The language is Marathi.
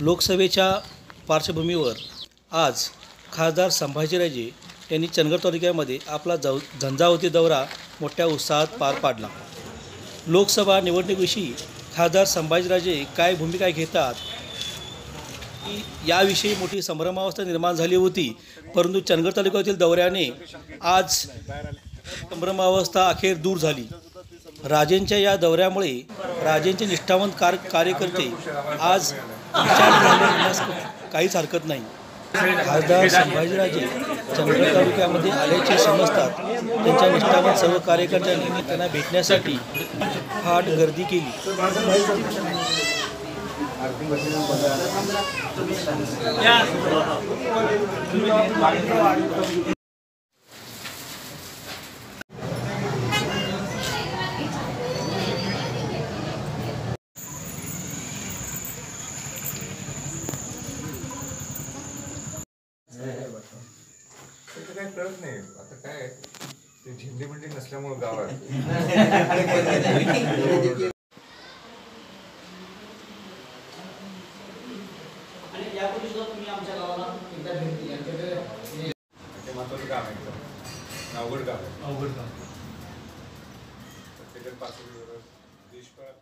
लोकसभेच्या पार्श्वभूमीवर आज खासदार संभाजीराजे यांनी चंदगड तालुक्यामध्ये आपला जव झंझावती दौरा मोठ्या उत्साहात पार पाडला. लोकसभा निवडणुकीविषयी खासदार संभाजीराजे काय भूमिका घेतात? याविषयी मोठी संभ्रमावस्था निर्माण झाली होती परंतु चंदगड तालुक्यातील दौऱ्याने आज संभ्रमावस्था अखेर दूर झाली. राजेंच्या या दौऱ्यामुळे राजेंचे निष्ठावंत कार कार्यकर्ते आज विचार काहीच हरकत नाही. खासदार संभाजीराजे चंदगड तालुक्यामध्ये आल्याचे समजतात. त्यांच्या निष्ठावंत सर्व कार्यकर्त्यांनी त्यांना भेटण्यासाठी फाट गर्दी केली. कळत नाही. आता काय ते झिंडी मिंडी नसल्यामुळं गावात. अवघड काम आहे. अवघड काम. प्रत्येकाला पाच देशभरात